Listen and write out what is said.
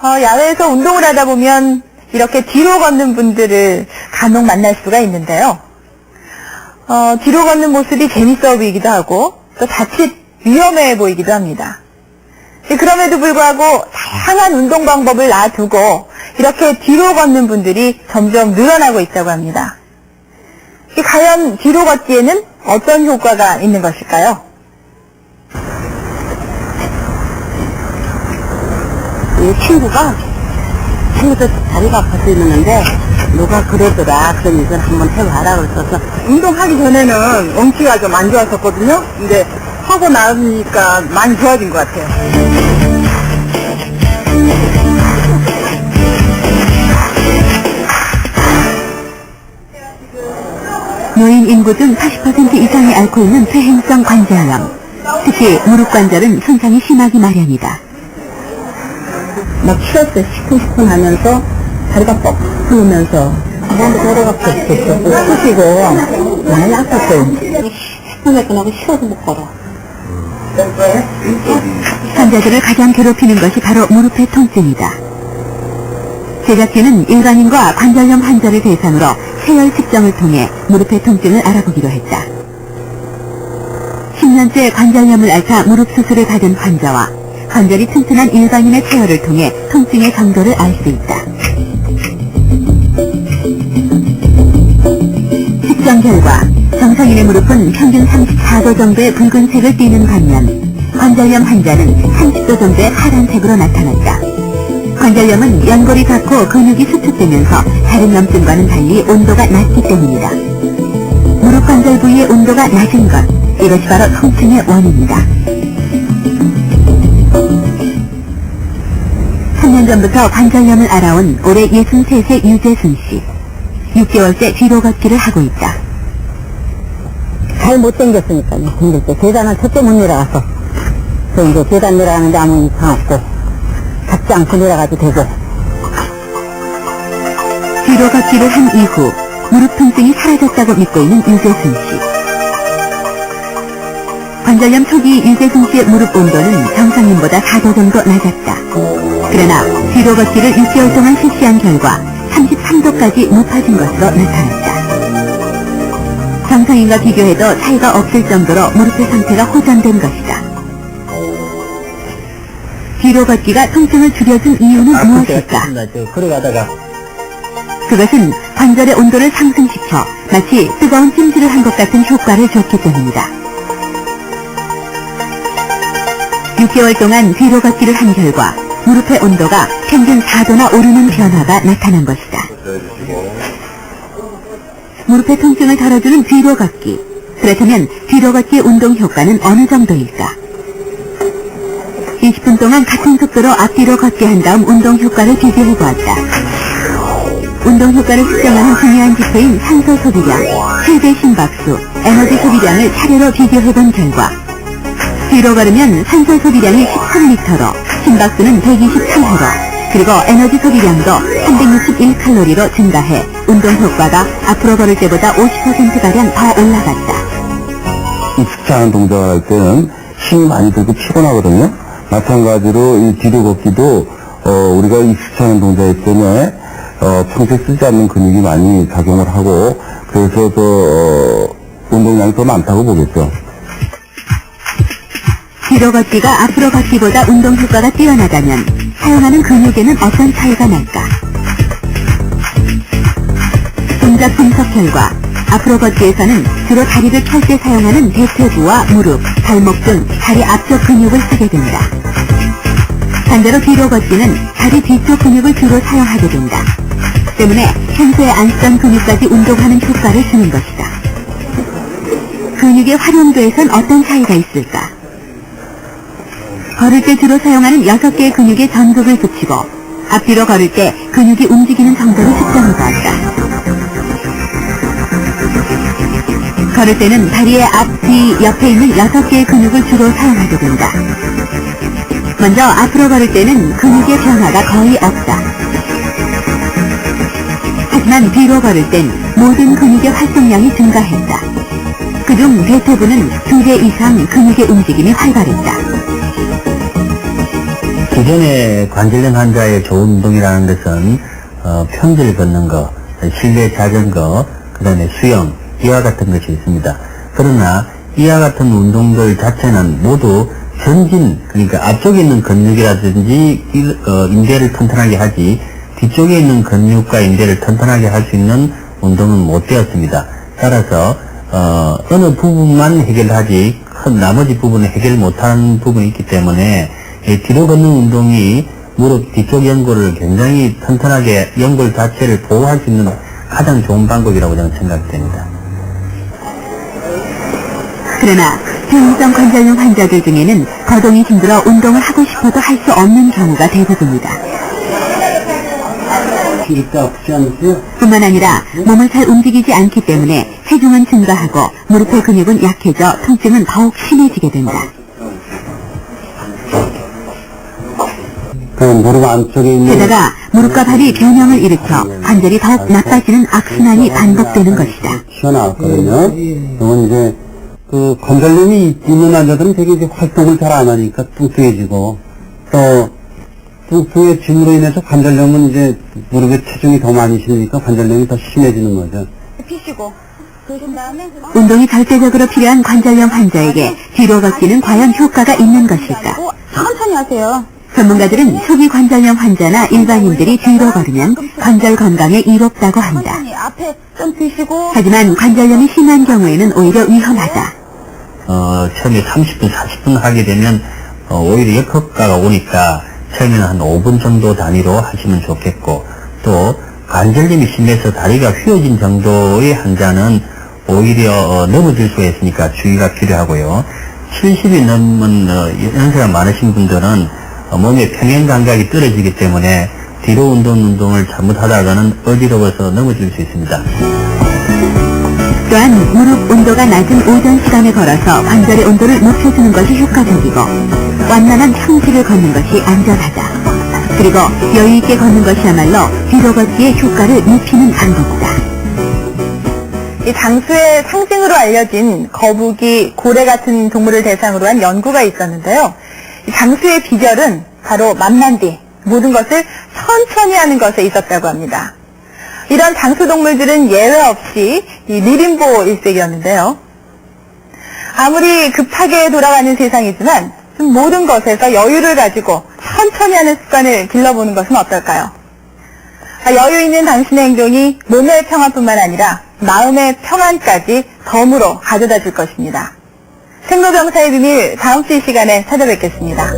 어, 야외에서 운동을 하다 보면 이렇게 뒤로 걷는 분들을 간혹 만날 수가 있는데요. 어, 뒤로 걷는 모습이 재밌어 보이기도 하고 또 자칫 위험해 보이기도 합니다. 예, 그럼에도 불구하고 다양한 운동 방법을 놔두고 이렇게 뒤로 걷는 분들이 점점 늘어나고 있다고 합니다. 이 과연 뒤로 걷기에는 어떤 효과가 있는 것일까요? 이 친구가 친구도 다리가 아파서 있는데 누가 그러더라 그럼 이걸 한번 해봐라 그랬어서 운동하기 전에는 엉치가 좀 안 좋았었거든요. 근데 하고 나니까 많이 좋아진 것 같아요. 노인 인구 중80% 이상이 앓고 있는 폐행성 관절염. 특히 무릎 관절은 손상이 심하기 마련이다. 막 쉬었어요 시큰시큰 하면서 다리가 뻑 부으면서 한번도 걸어갔어 쑤시고 많이 아팠어요 시큰게 끝나고 쉬어도 못 걸어 환자들을 가장 괴롭히는 것이 바로 무릎의 통증이다. 제작진은 일반인과 관절염 환자를 대상으로 체열 측정을 통해 무릎의 통증을 알아보기로 했다. 10년째 관절염을 앓다 무릎 수술을 받은 환자와 관절이 튼튼한 일반인의 체열을 통해 통증의 정도를 알 수 있다. 측정 결과 정상인의 무릎은 평균 34도 정도의 붉은색을 띠는 반면 관절염 환자는 30도 정도의 파란색으로 나타났다. 관절염은 연골이 닿고 근육이 수축되면서 다른 염증과는 달리 온도가 낮기 때문이다. 무릎 관절 부위의 온도가 낮은 것, 이것이 바로 통증의 원인이다. 3년 전부터 관절염을 알아온 올해 63세 유재순 씨. 6개월째 뒤로 걷기를 하고 있다. 잘못 당겼으니까요 힘들 때 계단을 첫째 못 내려가서 저 이제 계단 내려가는데 아무 이상 없고 닿지 않고 내려가도 되고 뒤로 걷기를 한 이후 무릎 통증이 사라졌다고 믿고 있는 유재순 씨. 관절염 초기 유재순 씨의 무릎 온도는 정상인보다 4도 정도 낮았다. 그러나 뒤로 걷기를 6개월 동안 실시한 결과 33도까지 높아진 것으로 나타났다. 정상인과 비교해도 차이가 없을 정도로 무릎의 상태가 호전된 것이다. 뒤로 걷기가 통증을 줄여준 이유는 무엇일까? 걸어가다가 그것은 관절의 온도를 상승시켜 마치 뜨거운 찜질을 한 것 같은 효과를 줬기 때문이다. 6개월 동안 뒤로 걷기를 한 결과 무릎의 온도가 평균 4도나 오르는 변화가 나타난 것이다. 무릎의 통증을 덜어주는 뒤로 걷기. 그렇다면 뒤로 걷기의 운동 효과는 어느 정도일까? 20분 동안 같은 속도로 앞뒤로 걷게 한 다음 운동 효과를 비교해 보았다. 운동 효과를 측정하는 중요한 지표인 산소 소비량, 최대 심박수, 에너지 소비량을 차례로 비교해 본 결과 뒤로 걸으면 산소 소비량이 13리터로 심박수는 123회로 그리고 에너지 소비량도 361칼로리로 증가해 운동 효과가 앞으로 걸을 때보다 50%가량 더 올라갔다. 않은 동작을 할 때는 힘이 많이 들고 피곤하거든요. 마찬가지로 이 뒤로 걷기도 어, 우리가 않은 동작이기 때문에 어, 평소에 쓰지 않는 근육이 많이 작용을 하고 그래서 더 어, 운동량이 더 많다고 보겠죠. 뒤로 걷기가 앞으로 걷기보다 운동 효과가 뛰어나다면 사용하는 근육에는 어떤 차이가 날까? 동작 분석 결과 앞으로 걷기에서는 주로 다리를 펼 때 사용하는 대퇴부와 무릎, 발목 등 다리 앞쪽 근육을 쓰게 된다. 반대로 뒤로 걷기는 다리 뒤쪽 근육을 주로 사용하게 된다. 때문에 평소에 안 쓰던 근육까지 운동하는 효과를 주는 것이다. 근육의 활용도에선 어떤 차이가 있을까? 걸을 때 주로 사용하는 6개의 근육에 전극을 붙이고 앞뒤로 걸을 때 근육이 움직이는 정도를 측정해 보았다. 걸을 때는 다리의 앞, 뒤, 옆에 있는 6개의 근육을 주로 사용하게 된다. 먼저 앞으로 걸을 때는 근육의 변화가 거의 없다. 하지만 뒤로 걸을 땐 모든 근육의 활동량이 증가했다. 그중 대퇴부는 두배 이상 근육의 움직임이 활발했다. 기존의 관절염 환자의 좋은 운동이라는 것은 어, 평지를 걷는 거, 실내 자전거, 그 다음에 수영, 이와 같은 것이 있습니다. 그러나 이와 같은 운동들 자체는 모두 전진, 그러니까 앞쪽에 있는 근육이라든지 일- 어, 인대를 튼튼하게 하지 뒤쪽에 있는 근육과 인대를 튼튼하게 할 수 있는 운동은 못 되었습니다. 따라서 어, 어느 부분만 해결하지 큰 나머지 부분을 해결 못하는 부분이 있기 때문에 이 뒤로 걷는 운동이 무릎 뒤쪽 연골을 굉장히 튼튼하게 연골 자체를 보호할 수 있는 가장 좋은 방법이라고 저는 생각됩니다. 그러나 퇴행성 관절염 환자들 중에는 거동이 힘들어 운동을 하고 싶어도 할 수 없는 경우가 대부분이다. 뿐만 아니라 몸을 잘 움직이지 않기 때문에 체중은 증가하고 무릎의 근육은 약해져 통증은 더욱 심해지게 된다. 그 무릎 안쪽에 있는 게다가 무릎과 발이 변형을 일으켜 관절이 더욱 나빠지는 악순환이 반복되는 것이다. 튀어나왔거든요. 그건 이제 그 관절염이 있는 환자들은 되게 이제 활동을 잘 안 하니까 뚱뚱해지고 또 뚱뚱해짐으로 인해서 관절염은 이제 무릎에 체중이 더 많이 실리니까 관절염이 더 심해지는 거죠. 피시고 운동이 절대적으로 필요한 관절염 환자에게 뒤로 걷기는 과연 효과가 있는 것일까? 천천히 하세요. 전문가들은 초기 관절염 환자나 일반인들이 뒤로 걸으면 관절 건강에 이롭다고 한다. 하지만 관절염이 심한 경우에는 오히려 위험하다. 어, 처음에 30분, 40분 하게 되면 어, 오히려 역효과가 오니까 처음에는 한 5분 정도 단위로 하시면 좋겠고 또 관절염이 심해서 다리가 휘어진 정도의 환자는 오히려 어, 넘어질 수가 있으니까 주의가 필요하고요. 70이 넘은 어, 연세가 많으신 분들은 어, 몸의 평행 감각이 떨어지기 때문에 뒤로 운동 운동을 잘못하다가는 어지러워서 넘어질 수 있습니다. 또한 무릎 온도가 낮은 오전 시간에 걸어서 관절의 온도를 높여주는 것이 효과적이고 완만한 평지를 걷는 것이 안전하다. 그리고 여유 있게 걷는 것이야말로 뒤로 걷기의 효과를 높이는 방법이다. 이 장수의 상징으로 알려진 거북이, 고래 같은 동물을 대상으로 한 연구가 있었는데요. 이 장수의 비결은 바로 만만디, 모든 것을 천천히 하는 것에 있었다고 합니다. 이런 장수 동물들은 예외 없이 이 느림보 일색이었는데요. 아무리 급하게 돌아가는 세상이지만 좀 모든 것에서 여유를 가지고 천천히 하는 습관을 길러보는 것은 어떨까요? 아, 여유 있는 당신의 행동이 몸의 평안뿐만 아니라 마음의 평안까지 덤으로 가져다 줄 것입니다. 생로병사의 비밀 다음 주 이 시간에 찾아뵙겠습니다.